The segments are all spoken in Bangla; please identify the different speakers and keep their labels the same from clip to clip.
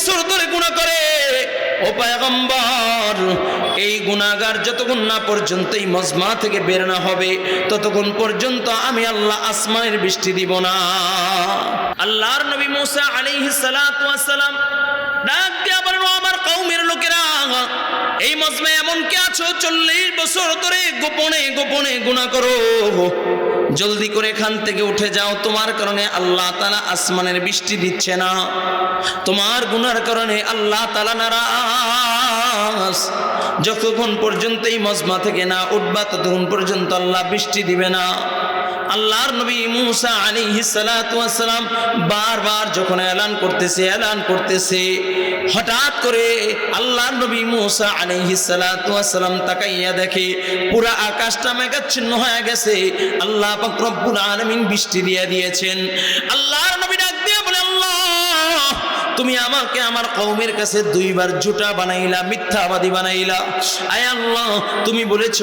Speaker 1: বছর ধরে গুণা করে। ও পায়গম্বর, এই গুণাগার যতক্ষণ না পর্যন্ত এই মজমা থেকে বের না হবে, ততক্ষণ পর্যন্ত আমি আল্লাহ আসমানের বৃষ্টি দিব না। আল্লাহর নবী মুসা আলাইহিস সালাম ডাক দিয়ে আবার আমার কওমের লোকেরা এই মজমে এমন কে আছো? চল্লিশ বছর ধরে গোপনে গোপনে গুণা করো। জলদি করে এখান থেকে উঠে যাও। তোমার কারণে আল্লাহ তালা আসমানের বৃষ্টি দিচ্ছে না। তোমার গুনার কারণে আল্লাহ তালা নারাজ। যতক্ষণ পর্যন্ত এই মজমা থেকে না উঠবা, ততক্ষণ পর্যন্ত আল্লাহ বৃষ্টি দিবে না। আল্লাহর নবী মুসা আলী হিসালাম সালাম বারবার যখন এলান করতেছে এলান করতেছে, হঠাৎ করে আল্লাহর নবী মুসা আলী হিসালাম সালাম তাকাইয়া দেখে, পুরা আকাশটা মেঘাচ্ছিন্ন হয়ে গেছে। আল্লাহ পাক আলামিন বৃষ্টি দিয়ে দিয়েছেন। আল্লাহর নবী তুমি আমাকে আমার কৌমের কাছে দুইবার জুটা বানাইলা, মিথ্যাবাদী বানাইলা। আয় আল্লাহ, তুমি বলেছ,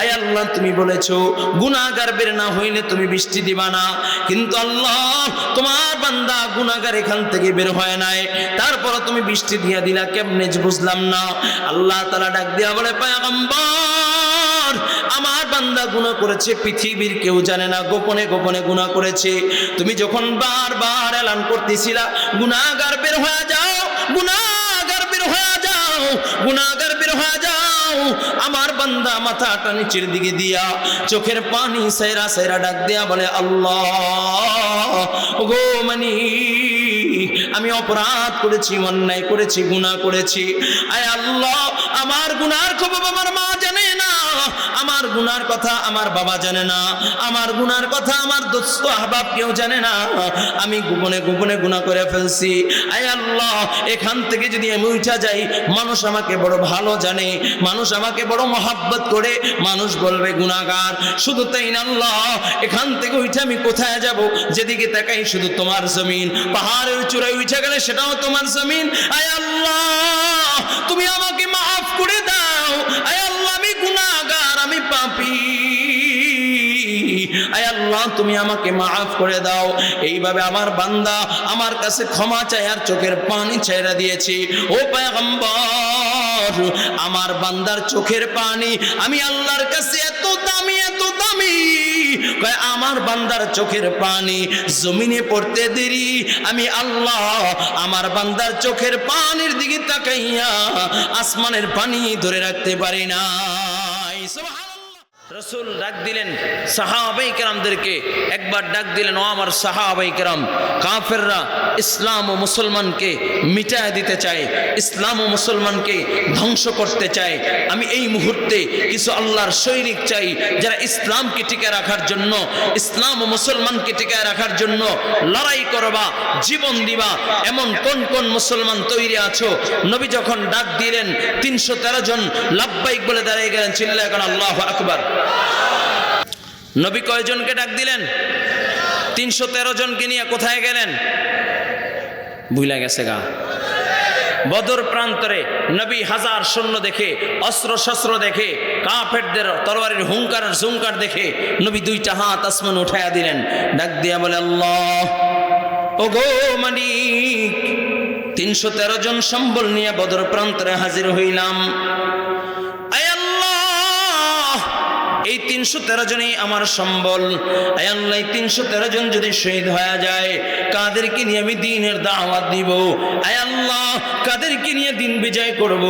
Speaker 1: আয় আল্লাহ, তুমি বলেছ, গুনাহগার বের না হইলে তুমি বৃষ্টি দিবা না। কিন্তু আল্লাহ, তোমার বান্দা গুনাহগার এখান থেকে বের হয় নাই। তারপর তুমি বৃষ্টি দিয়া দিলা, কেমনে বুঝলাম না। আল্লাহ তালা ডাক দিয়া বলে আমার বান্দা গুনাহ করেছে, পৃথিবীর কেউ জানে না, গোপনে গোপনে গুনাহ করেছে। তুমি যখন বারবার এলান করতেছিলা, গুনাহগার বের হয়ে যাও, গুনাহগার বের হয়ে যাও, গুনাহগার বের হয়ে যাও। আমার বান্দা মাথাটা নিচের দিকে দিয়া, চোখের পানি সেরা সেরা ডাক দিয়া বলে, আল্লাহ গো মানি, আমি অপরাধ করেছি, অন্যায় করেছি, গুনাহ করেছি। আয় আল্লাহ, আমার গুনার খবর আমার মা জানে না। আমার গুনার কথা আমার বাবা জানে না, আমার গুনার কথা আমার দোস্ত আহবাব কেউ জানে না। আমি গোপনে গোপনে গুনাহ করে ফেলছি। আয় আল্লাহ, এখান থেকে যদি আমি উঠা যাই, মানুষ আমাকে বড় ভালো জানে, মানুষ আমাকে বড় মহাব্বত করে, মানুষ বলবে গুনাহগার, শুধু তাই না আল্লাহ, এখান থেকে উঠে আমি কোথায় যাব? যেদিকে তাকাই শুধু তোমার জমিন, পাহাড়ের চূড়ায় উঠে গেলে সেটাও তোমার জমিন। আয় আল্লাহ, তুমি আমাকে মাফ করে দাও। আয় আয় তুমি আমাকে মাফ করে দাও। এইভাবে আমার বান্দা আমার কাছে ক্ষমা চাই আর চোখের পানি ছেড়ে দিয়েছি। ও পায়গম্বর, আমার বান্দার চোখের পানি আমি আল্লাহর কাছে এত দামি এত দামি। আমার বান্দার চোখের পানি জমিনে পড়তে দেরি। আমি আল্লাহ আমার বান্দার চোখের পানির দিকে তাকাইয়া আসমানের পানি ধরে রাখতে পারি না রসুল ডাক দিলেন সাহাবাই কেরামদেরকে। একবার ডাক দিলেন, ও আমার সাহাবাই কেরাম, কাফেররা ইসলাম ও মুসলমানকে মিটায় দিতে চায়, ইসলাম ও মুসলমানকে ধ্বংস করতে চায়। আমি এই মুহূর্তে কিছু আল্লাহর সৈনিক চাই, যারা ইসলামকে টিকে রাখার জন্য, ইসলাম ও মুসলমানকে টিকে রাখার জন্য লড়াই করবা, জীবন দিবা। এমন কোন কোন মুসলমান তৈরি আছো? নবী যখন ডাক দিলেন, তিনশো তেরো জন লাভবাইক বলে দাঁড়িয়ে গেলেন চিল্লা এখন আল্লাহ আকবার। নবী কয়জনকে ডাক দিলেন? তিনশো তেরো জনকে নিয়ে কোথায় গেলেন? ভুলা গেছে গা। বদর প্রান্তরে নবী হাজার সৈন্য দেখে অস্ত্র শস্ত্র দেখে, কাফেরদের তরবারির হুঙ্কার ঝুঙ্কার দেখে নবী দুইটা হাত আসমান উঠাইয়া দিলেন। ডাক দিয়া বলে, আল্লাহ ও গো মানিক তিনশো তেরো জন সম্বল নিয়ে বদর প্রান্তরে হাজির হইলাম। তিনশো তেরো জনই আমার সম্বল। আয়াল্লাহ তিনশো তেরো জন যদি শহীদ হয়ে যায় কাদেরকে নিয়ে আমি দিনের দাওয়াত দিব? আয় আল্লাহ, কাদেরকে নিয়ে দিন বিজয় করব?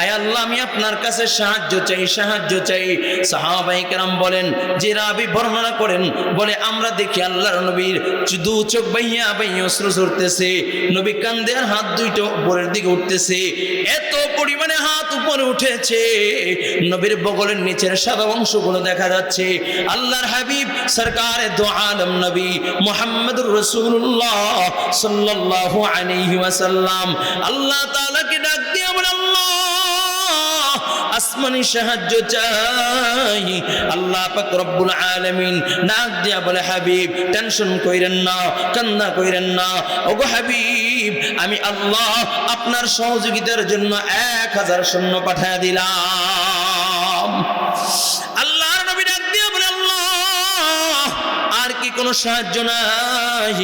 Speaker 1: আয় আল্লাহ, আমি আপনার কাছে সাহায্য চাই সাহায্য চাই। সাহাবাই কেরাম বলেন, যে রাবি বর্ণনা করেন, বলে, আমরা দেখি আল্লাহর নবীর দু চোখ বাইয়া বাইয়া অস্ত্র ঝরতেছে, নবী কান্দে আর হাত দুইটা উপরের দিকে উঠতেছে। এত পরিমাণে হাত উপরে উঠেছে, নবীর বগলের নিচের সাদা অংশগুলো দেখা যাচ্ছে। আল্লাহর হাবিব, সরকার দো আলম নবী মোহাম্মদুর রসুল্লাহ সাল্লাল্লাহু আলাইহি ওয়াসাল্লাম। আল্লাহ তাআলাকে ডাক দিয়ে বলে, আল্লাহ, আসমানি সাহায্য চাই। আল্লাহ পাক রব্বুল আলামিন ডাক দিয়া বলে, হাবিব, টেনশন কইরেন না, কান্না কইরেন না। হাবিব, আমি আল্লাহ আপনার সহযোগিতার জন্য এক হাজার শূন্য পাঠায় দিলাম। সাহায্য নাই।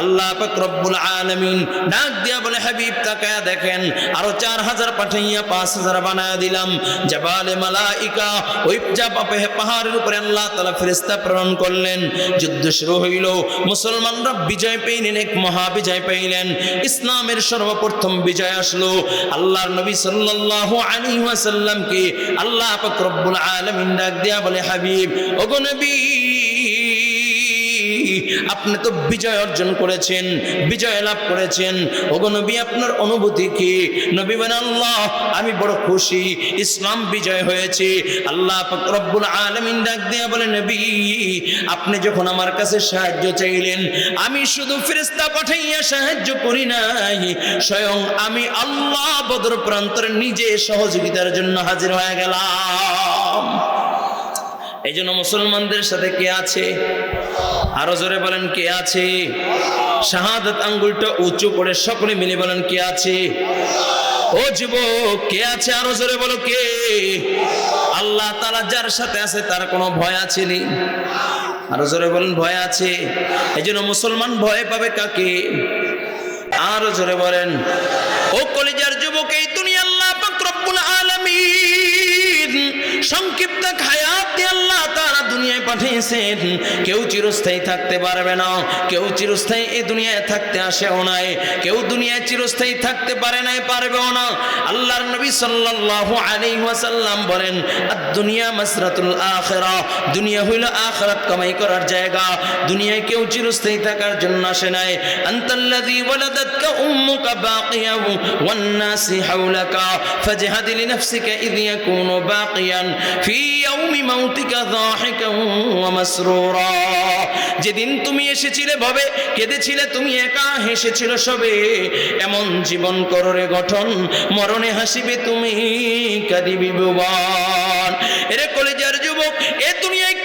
Speaker 1: আল্লাহ ডাক দিয়া বলে, হাবিব দেখেন, আরও চার হাজার পাঠাইয়া পাঁচ হাজার বানায়া দিলাম। মালাইকা, ওই পাহাড়ের উপরে আল্লাহ প্রেরণ করলেন। যুদ্ধ শুরু হইল, মুসলমানরা বিজয় পেইলেন, এক মহা বিজয় পেইলেন। ইসলামের সর্বপ্রথম বিজয় আসলো। আল্লাহর নবী সাল্লাল্লাহু আলাইহি ওয়াসাল্লামকে আল্লাহ পাক রব্বুল আলামিন ডাক দিয়া বলে, হাবিব, ওগো নবী আপনি তো বিজয় অর্জন করেছেন, বিজয় লাভ করেছেন। ওগো নবী, আপনার অনুভূতি কি? নবী বলেন, আল্লাহ, আমি বড় খুশি, ইসলাম বিজয় হয়েছে। আল্লাহ রব্বুল আলামিন ডাক দিয়া বলে, নবী, আপনি যখন আমার কাছে সাহায্য চাইলেন, আমি শুধু ফেরেশতা পাঠাইয়া সাহায্য করি নাই, স্বয়ং আমি আল্লাহ বদর প্রান্তরে নিজে সহযোগিতার জন্য হাজির হয়ে গেলাম। এই জন্য মুসলমানদের সাথে কে আছে? আরও জোরে বলেন, কে আছে? শাহাদাত আঙ্গুলটা উঁচু করে সকলে মিলে বলেন, কে আছে? ও যুবক, কে আছে? আরও জোরে বলো, কে? আল্লাহ তালা যার সাথে আছে, তার কোনো ভয় আছে নি? আরও জোরে বলেন, ভয় আছে। এই জন্য মুসলমান ভয় পাবে কাকে? আরও জোরে বলেন, ও কলিজার যুবক, এই দুনিয়া সংক্ষিপ্ত হায়াত আল্লাহ তারা দুনিয়ায় পাঠিয়েছেন। কেউ চিরস্থায়ী থাকতে পারবে না। কেউ চিরস্থায়ী এই দুনিয়ায় থাকতে আসেও নাই। কেউ দুনিয়ায় চিরস্থায়ী থাকতে পারে নাই, পারবেও না। আল্লাহর নবী সাল্লাল্লাহু আলাইহি ওয়াসাল্লাম বলেন দুনিয়া মাসরাতুল আখিরা। দুনিয়া হইল আখিরাত কামাই করার জায়গা। দুনিয়ায় কেউ চিরস্থায়ী থাকার জন্য আসে নাই। আনতাল্লাযী ওয়ালাদাতকা উম্মুকা বাকিয়া ওয়ান নাসি হাওলাকা। ফাজহাদ লিনাফসিকা ইয ইয়াকুনু বাকিয়ান। ফি যেদিন তুমি এসেছিলে ভবে, কেঁদেছিলে তুমি একা, হেসেছিল সবে। এমন জীবন কররে গঠন, মরণে হাসিবে তুমি, কাঁদিবি ভুবন এরে কলেজার যুবক, এ দুনিয়ায়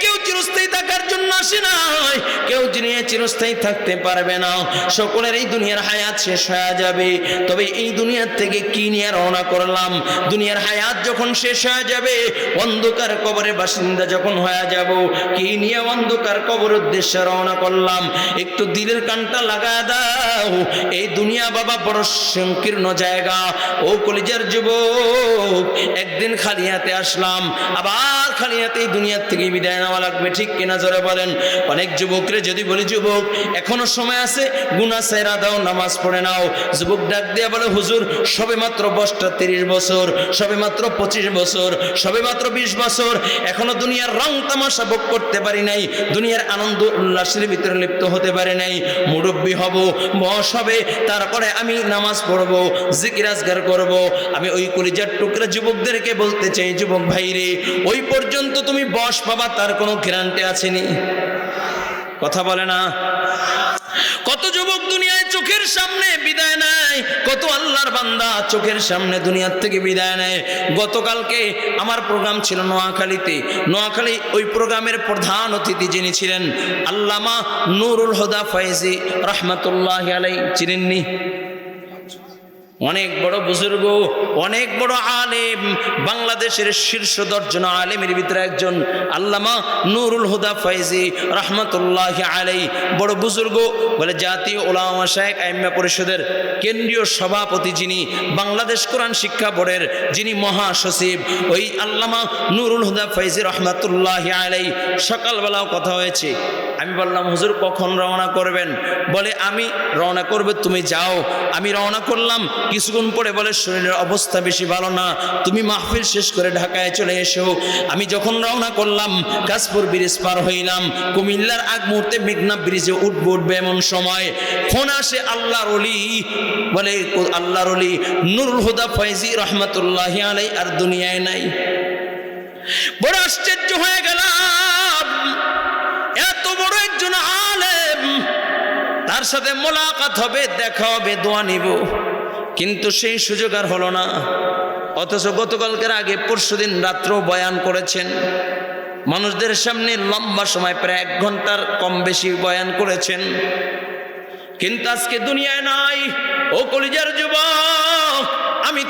Speaker 1: অন্ধকার কবরে বাসিন্দা যখন হয়ে যাব, কি নিয়ে অন্ধকার কবর উদ্দেশ্যে রওনা করলাম? একটু দিলের কানটা লাগা দাও। এই দুনিয়া বাবা বড় সংকীর্ণ জায়গা। ও কলিজার যুবক, একদিন খালি হাতে আসলাম। আবার খালি হাতে এই দুনিয়ার থেকে বিদায় নেওয়া লাগবে, ঠিক কিনা জোরে বলেন, অনেক যুবকরে যদি বলি, যুবক, এখনও সময় আছে? গুনা সেরা দাও, নামাজ পড়ে নাও। যুবক ডাক দিয়ে বলে, হুজুর সবে মাত্র বসটা তিরিশ বছর সবে মাত্র পঁচিশ বছর সবে মাত্র বিশ বছর, এখনও দুনিয়ার রং তামাশা ভোগ করতে পারি নাই, দুনিয়ার আনন্দ উল্লাসের ভিতরে লিপ্ত হতে পারে নাই, মুরব্বী হব বয়স হবে, তারপরে আমি নামাজ পড়ব জিকিরাজগার করব। আমি ওই কলিজার টুকরা যুবকদেরকে বলতে চাই, যুবক ভাইরে, ওই পর্যন্ত তুমি বস পাবা, তার কোনো গ্যারান্টি আসেনি কথা বলে না। কত যুবক দুনিয়ায় চোখের সামনে বিদায় নেয়, কত আল্লাহর বান্দা চোখের সামনে দুনিয়ার থেকে বিদায় নেয়। গতকালকে আমার প্রোগ্রাম ছিল নোয়াখালীতে। নোয়াখালী ওই প্রোগ্রামের প্রধান অতিথি যিনি ছিলেন আল্লামা নুরুল হুদা ফয়েজি রহমতুল্লাহ আলাই চিনেননি? অনেক বড় বুজুর্গ, অনেক বড় আলেম, বাংলাদেশের শীর্ষ দর্জন আলেমের ভিতরে একজন আল্লামা নুরুল হুদা ফৈজি রহমতুল্লাহ আলাই বড় বুজুর্গ, বলে জাতীয় ওলামা শাহেক আইম্মা পরিষদের কেন্দ্রীয় সভাপতি যিনি, বাংলাদেশ কোরআন শিক্ষা বোর্ডের যিনি মহাসচিব, ওই আল্লামা নুরুল হুদা ফৈজি রহমতুল্লাহ আলাই সকালবেলাও কথা হয়েছে। আমি বললাম, হুজুর, কখন রওনা করবেন? বলে, আমি রওনা করবে, তুমি যাও। আমি রওনা করলাম, কিছুক্ষণ পরে বলে, শরীরের অবস্থা বেশি ভালো না, তুমি মাহফিল শেষ করে ঢাকায় চলে এসো। আমি যখন রওনা করলাম কাশপুর ব্রিজ পার হইলাম। কুমিল্লার আগ মুহূর্তে মেঘনা ব্রিজে উঠবো, উঠবে এমন সময়। ফোন আসে, আল্লাহর অলি বলে, আল্লাহর অলি নুরুল হুদা ফয়জি রহমতুল্লাহ আলাই আর দুনিয়ায় নাই। বড় আশ্চর্য হয়ে গেলাম। তার সাথে মোলাকাত হবে, দেখা হবে, দোয়া নিব। কিন্তু সেই সুযোগ আর হলো না। অথচ গতকালকের আগে পরশুদিন রাত্র বয়ান করেছেন, মানুষদের সামনে লম্বা সময়, প্রায় এক ঘণ্টার কম বেশি বয়ান করেছেন। কিন্তু আজকে দুনিয়ায় নাই, ও কলিজার যুবক।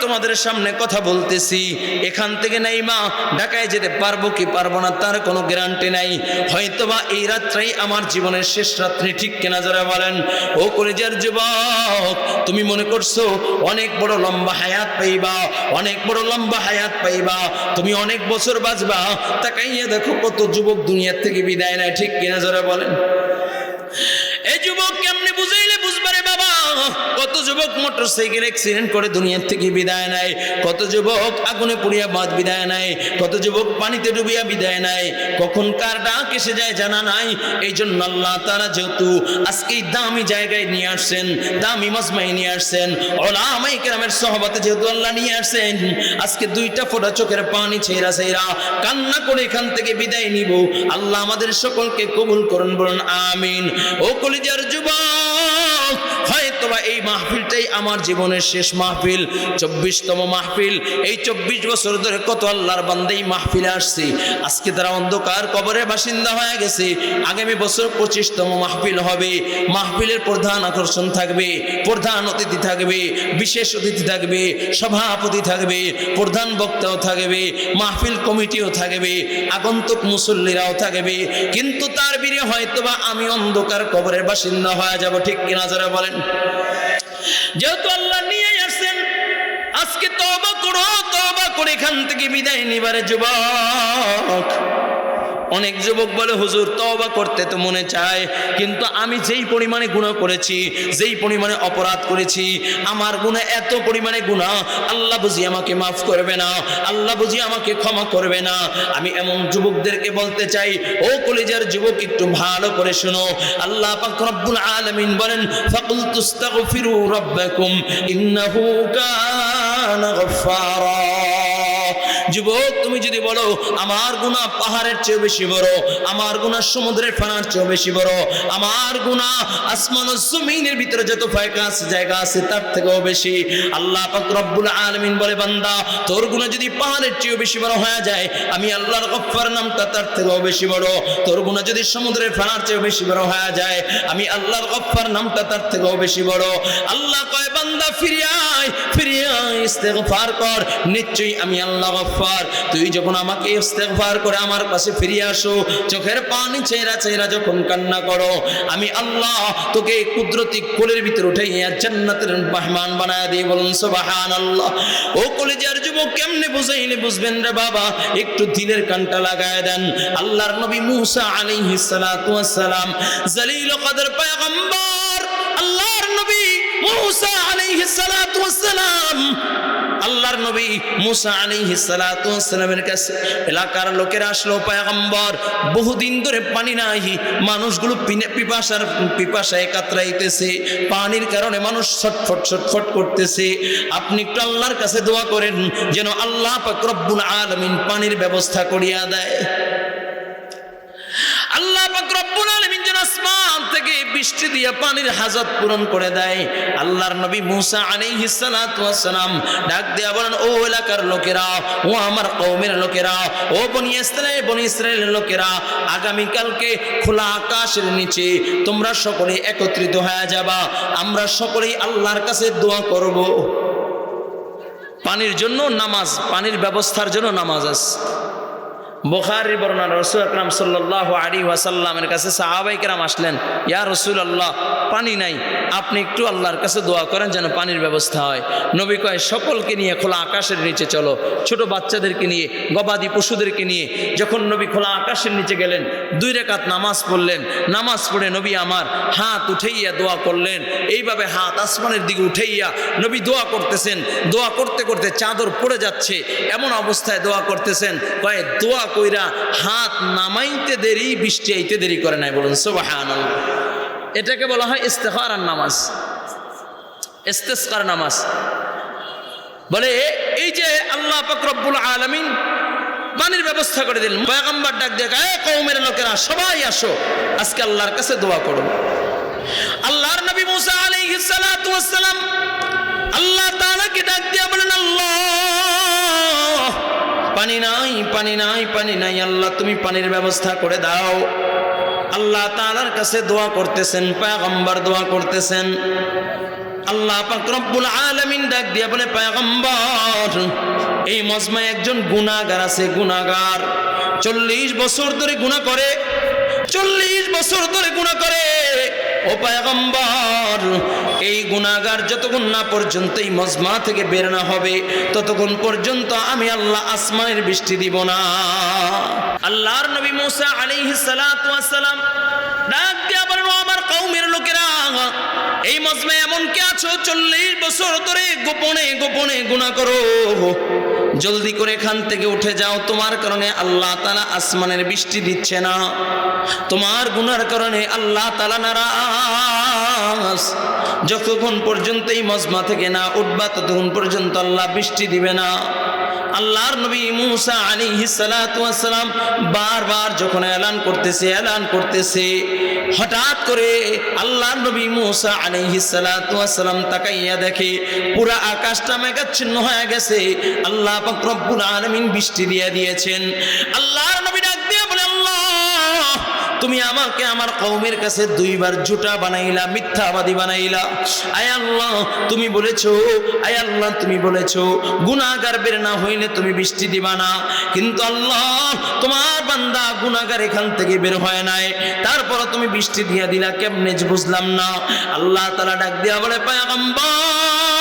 Speaker 1: তোমাদের সামনে কথা বলতেছি। এখান থেকে নাই মা, ঢাকায় যেতে পারব কি পারব না তার কোনো গ্যারান্টি নাই। হয়তোবা এই রাত্রেই আমার জীবনের শেষ রাত্রি, ঠিক কেনা যারা বলেন? ও কলেজের যুবক, তুমি মনে করছ অনেক বড় লম্বা হায়াত পাইবা, অনেক বড় লম্বা হায়াত পাইবা, তুমি অনেক বছর বাঁচবা। তাকাইয়া দেখো কত যুবক দুনিয়ার থেকে বিদায় নেয়, ঠিক কিনা যারা বলেন? এই যুবক যুবক মোটর সাইকেল অ্যাক্সিডেন্ট করে দুনিয়ার থেকে বিদায় নেয়। কত যুবক আগুনে পুড়িয়া বাদ বিদায় নেয়, কত যুবক পানিতে ডুবিয়া বিদায় নেয়। কখন কার ডাক এসে যায় জানা নাই। এই জন্য আল্লাহ তারা যেহেতু আজকে দামি জায়গায় নিয়ে আসছেন, দামি মজমাই নিয়ে আসছেন ওলামাই কেরামের সহবাতে যেহেতু আল্লাহ নিয়ে আসছেন, আজকে দুইটা ফোটা চোখের পানি ছেঁড়া ছেঁড়া কান্না করে এখান থেকে বিদায় নিব। আল্লাহ আমাদের সকলকে কবুল করুন, বলুন, আমিন। ও কলিজার যুবক হয়তোবা এই মাহফিলটাই আমার জীবনের শেষ মাহফিল, চব্বিশতম মাহফিল। এই চব্বিশ বছর ধরে কত আল্লাহর বান্দেই মাহফিলে আসছে। আজকে তারা অন্ধকার, কবরের বাসিন্দা হয়ে গেছে। আগামী বছর পঁচিশতম মাহফিল হবে। মাহফিলের প্রধান আকর্ষণ থাকবে, প্রধান অতিথি থাকবে, বিশেষ অতিথি থাকবে, সভাপতি থাকবে, প্রধান বক্তাও থাকবে, মাহফিল কমিটিও থাকবে, আগন্তুক মুসল্লিরাও থাকবে। কিন্তু তার বীরে হয়তোবা আমি অন্ধকার, কবরের বাসিন্দা হয়ে যাব, ঠিক কিনা যারা বলেন যেহেতু আল্লাহ নিয়ে আসছেন আজকে তবা করো তবা করে এখান থেকে বিদায় নিবারে যুবক। অনেক যুবক বলে, হুজুর, তওবা করতে তো মনে চায়, কিন্তু আমি যেই পরিমাণে গুণা করেছি, যেই পরিমাণে অপরাধ করেছি, আমার গুনাহ এত পরিমাণে গুণা আল্লাহ বুঝি আমাকে মাফ করবে না, আল্লাহ বুঝি আমাকে ক্ষমা করবে না। আমি এমন যুবকদেরকে বলতে চাই, ও কলেজের যুবক, একটু ভালো করে শোনো। আল্লাহ রব্বুল আলামিন বলেন, ফাকুল তুস্তাগফিরু রাব্বাকুম, ইন্নাহু কানা গফফারা। যুবক, তুমি যদি বলো, আমার গুণা পাহাড়ের চেয়ে বেশি বড়, আমার গুণা সমুদ্রের ফানার চেয়ে বেশি বড়, আমার গুণা আসমান ও জমিনের ভিতরে যত ফায়কা আছে, জায়গা আছে, তার থেকেও বেশি। আল্লাহ পাক রব্বুল আলামিন বলে, বান্দা, তোর গুণা যদি পাহাড়ের চেয়ে বেশি বড় হয়ে যায়, আমি আল্লাহর গফফার নামটা তার থেকেও বেশি বড়। তোর গুণা যদি সমুদ্রের ফানার চেয়ে বেশি বড় হয়ে যায়, আমি আল্লাহর গফফার নামটা তার থেকেও বেশি বড়। আল্লাহ কয়, বান্দা ফিরে ইস্তেগফার কর, নিশ্চয়ই আমি আল্লাহ গফফার। তুই যখন আমাকে ইস্তেগফার করে আমার কাছে ফিরে আসো, চোখের পানি চেরা চেরা যখন কান্না করো, আমি আল্লাহ তোকে কুদরতি কোলের ভিতর উঠাইয়া জান্নাতের মেহমান বানায় দিয়ে বলুন, সুবহানাল্লাহ। ও কলেজের যুবক, কেমনে বুঝাইলে বুঝবেন রে বাবা? একটু দিনের কানটা লাগায় দেন। আল্লাহর নবী মুসা আলাইহিস সালাতু ওয়াস সালাম, জলিল কদর পয়গম্বর। মুসা আলাইহিস আল্লাহর নবী মুসা সালাতু সালামের কাছে এলাকার লোকেরা আসলো, পয়গম্বর, বহুদিন ধরে পানি নাই। মানুষগুলো পিপাসার, পিপাসায় কাতরাইতেছে। পানির কারণে মানুষ ছটফট ছটফট করতেছে। আপনি একটু আল্লাহর কাছে দোয়া করেন যেন আল্লাহ পাক রব্বুল আলামিন পানির ব্যবস্থা করিয়া দেয়। আসমান থেকে বৃষ্টি দিয়ে পানির হাজত পূরণ করে দেয়। আল্লাহর নবী মুসা আলাইহিস সালাতু সালাম ডাক দেয়া বলেন, ও এলাকার লোকেরা, ও আমার কওমের লোকেরা, ও বনি ইসরাইল বনি ইসরাইলের লোকেরা আগামী কালকে খোলা আকাশের নিচে তোমরা সকলে একত্রিত হয়ে যাবা। আমরা সকলেই আল্লাহর কাছে দোয়া করব। পানির জন্য নামাজ, পানির ব্যবস্থার জন্য নামাজ আছে। বুখারি বর্ণনা রসুল আকরাম সাল্লাহ আলী ওয়াসাল্লামের কাছে সাহাবাই কেরাম আসলেন, ইয়া রসুল আল্লাহ পানি নাই। আপনি একটু আল্লাহর কাছে দোয়া করেন যেন পানির ব্যবস্থা হয়। নবী কয়, সকলকে নিয়ে খোলা আকাশের নিচে চলো। ছোট বাচ্চাদেরকে নিয়ে, গবাদি পশুদেরকে নিয়ে। যখন নবী খোলা আকাশের নিচে গেলেন, দুই রেখাত নামাজ পড়লেন। নামাজ পড়ে নবী আমার হাত উঠেইয়া দোয়া করলেন। এইভাবে হাত আসমানের দিকে উঠাইয়া নবী দোয়া করতেছেন। দোয়া করতে করতে চাদর পড়ে যাচ্ছে। এমন অবস্থায় দোয়া করতেছেন। কয়ে, দোয়া কইরা হাত নামাইতে দেরি, বৃষ্টি আইতে দেরি করে নাই, বলুন সুবহানাল্লাহ। এটাকে বলা হয় ইস্তেখারার নামাজ। ইস্তেস্কার নামাজ। বলে, এই যে আল্লাহ পাক রব্বুল আলামিন পানির ব্যবস্থা করে দিলেন, পয়গম্বর ডাক দিয়ে এ কওমের লোকেরা, সবাই আসো, আজকে আল্লাহর কাছে দোয়া করো। আল্লাহর নবী মুসা আলাইহিস সালাতু ওয়াস সালাম আল্লাহ তাআলাকে ডাক দিয়ে বলেন পানি নাই পানি নাই পানি নাই। আল্লাহ, তুমি পানির ব্যবস্থা করে দাও। আল্লাহ তাআলার কাছে দোয়া করতেছেন, পয়গম্বর দোয়া করতেছেন। আল্লাহ ডাক বলে এই একজন আছে চল্লিশ বছর ধরে গুনাহ করে, চল্লিশ বছর ধরে গুনাহ করে। ও পয়গম্বর, এই গুনাহগার যতক্ষণ না পর্যন্ত এই মজমা থেকে বের না হবে, ততক্ষণ পর্যন্ত আমি আল্লাহ আসমানের বৃষ্টি দিব না। আল্লাহর নবী মুসা ওয়াস সালাম ডাক দিয়া বলেন "ও আমার কওমের লোকেরা, এই মজমে এমন কে আছো? চল্লিশ বছর ধরে গোপনে গোপনে গুনাহ করো। জলদি করে এখান থেকে উঠে যাও। তোমার কারণে আল্লাহ তালা আসমানের বৃষ্টি দিচ্ছে না। তোমার গুনার কারণে আল্লাহ তালা নারাজ। যতক্ষণ পর্যন্ত এই মজমা থেকে না উঠবা, ততক্ষণ পর্যন্ত আল্লাহ বৃষ্টি দিবে না। আল্লাহর নবী মুসা আলী সালাম বারবার যখন এলান করতেছে এলান করতেছে, হঠাৎ করে আল্লাহর নবী মুসা আলী হিসালাম তাকাইয়া দেখে, পুরা আকাশটা মেঘাচ্ছিন্ন হয়ে গেছে। আল্লাহ পাক আলামিন বৃষ্টি দিয়ে দিয়েছেন। আল্লাহর নবী তুমি আমাকে আমার কৌমের কাছে দুইবার জুটা বানাইলা, মিথ্যাবাদী বানাইলা। আয় আল্লাহ, তুমি বলেছ, আয় আল্লাহ, তুমি বলেছ, গুনাহগার বের না হইলে তুমি বৃষ্টি দিবা না। কিন্তু আল্লাহ, তোমার বান্দা গুনাহগার এখান থেকে বের হয় নাই। তারপর তুমি বৃষ্টি দিয়া দিলা, কেমনে বুঝলাম না। আল্লাহ তালা ডাক দিয়া বলে, পায়গম্বর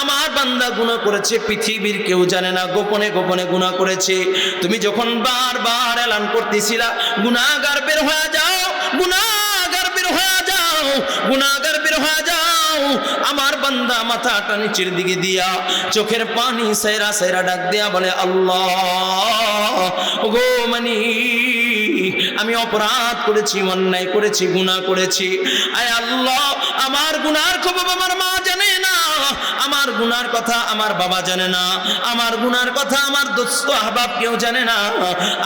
Speaker 1: আমার বান্দা গুনাহ করেছে, পৃথিবীর কেউ জানে না, গোপনে গোপনে গুনাহ করেছে। তুমি যখন বারবার এলান করতেছিলা, গুনাহগার বের হয়ে যাও, গুনাহগার বের হয়ে যাও, গুনাহগার বের হয়ে যাও। আমার বান্দা মাথাটা নিচের দিকে দিয়া, চোখের পানি সেরা সেরা ডাক দিয়া বলে, আল্লাহ গো মানি, আমি অপরাধ করেছি, অন্যায় করেছি, গুনাহ করেছি। আয় আল্লাহ, আমার গুনার খবর আমার মা জানে গুনার কথা আমার বাবা জানে না, আমার গুনার কথা আমার দোস্ত আহবাব কেউ জানে না।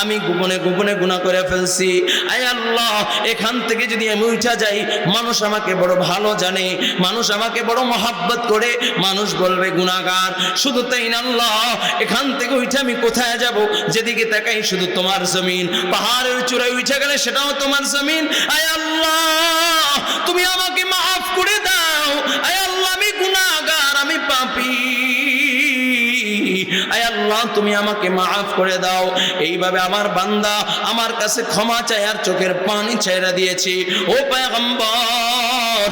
Speaker 1: আমি গোপনে গোপনে গুনাহ করে ফেলছি। আয় আল্লাহ, এখান থেকে যদি আমি উঠা যাই, মানুষ আমাকে বড় ভালো জানে, মানুষ আমাকে বড় মহাব্বত করে, মানুষ বলবে গুনাহগার, শুধু তাই না আল্লাহ, এখান থেকে উঠে আমি কোথায় যাব? যেদিকে তাকাই শুধু তোমার জমিন, পাহাড়ের চূড়ায় উঠে গেলে সেটাও তোমার জমিন। আয় আল্লাহ, তুমি আমাকে তুমি আমাকে মাফ করে দাও। এইভাবে আমার বান্দা আমার কাছে ক্ষমা চাই আর চোখের পানি চাইরা দিয়েছি। ও পায়গম্বর,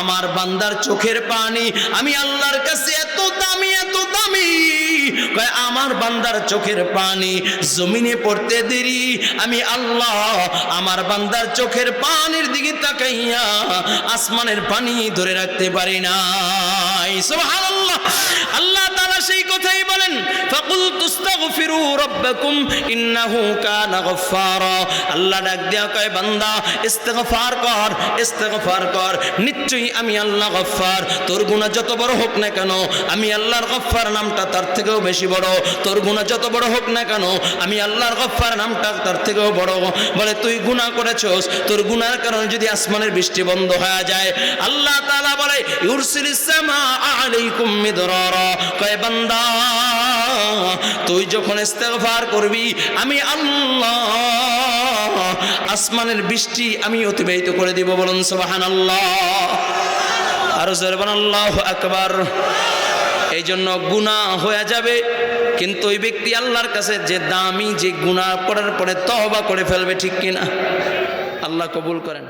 Speaker 1: আমার বান্দার চোখের পানি, আমি আল্লাহর কাছে এত দামি এত দামি। আমার বান্দার চোখের পানি জমিনে পড়তে দেরি। আমি আল্লাহ আমার বান্দার চোখের পানির দিকে তাকাইয়া আসমানের পানি ধরে রাখতে পারি না সুবহানাল্লাহ। আল্লাহ তাআলা সেই কথাই বলেন ফাকুল তুস্তাগফিরু রাব্বাকুম, ইন্নাহু কানা গফফারা। আল্লাহ ডাক দেয়া কয়, বান্দা, ইস্তেগফার কর ইস্তেগফার কর। নিশ্চয়ই আমি আল্লাহ গফফার। তোর গুনাহ যত বড় হোক না কেন, আমি আল্লাহর গফফার নামটা তার থেকেও বেশি বড়। তোর গুনাহ যত বড় হোক না কেন, আমি আল্লাহর গফফার নামটা তার থেকেও বড়। বলে, তুই গুনাহ করেছস, তোর গুনার কারণে যদি আসমানের বৃষ্টি বন্ধ হয়ে যায়। আল্লাহ তাআলা বলে, ইউরসিলিস সামা আলাইকুম মিদরারা। কয় বান্দা, তুই যখন ইস্তেগফার করবি, আমি আল্লাহ, আসমানের বৃষ্টি আমি অতিবাহিত করে দিব, বলুন সুবহানাল্লাহ। আর জোরে বলুন, আল্লাহু আকবার। এই জন্য গুনাহ হয়ে যাবে, কিন্তু ওই ব্যক্তি আল্লাহর কাছে যে দামি, যে গুনাহ করার পরে তওবা করে ফেলবে ঠিক কিনা? আল্লাহ কবুল করেন।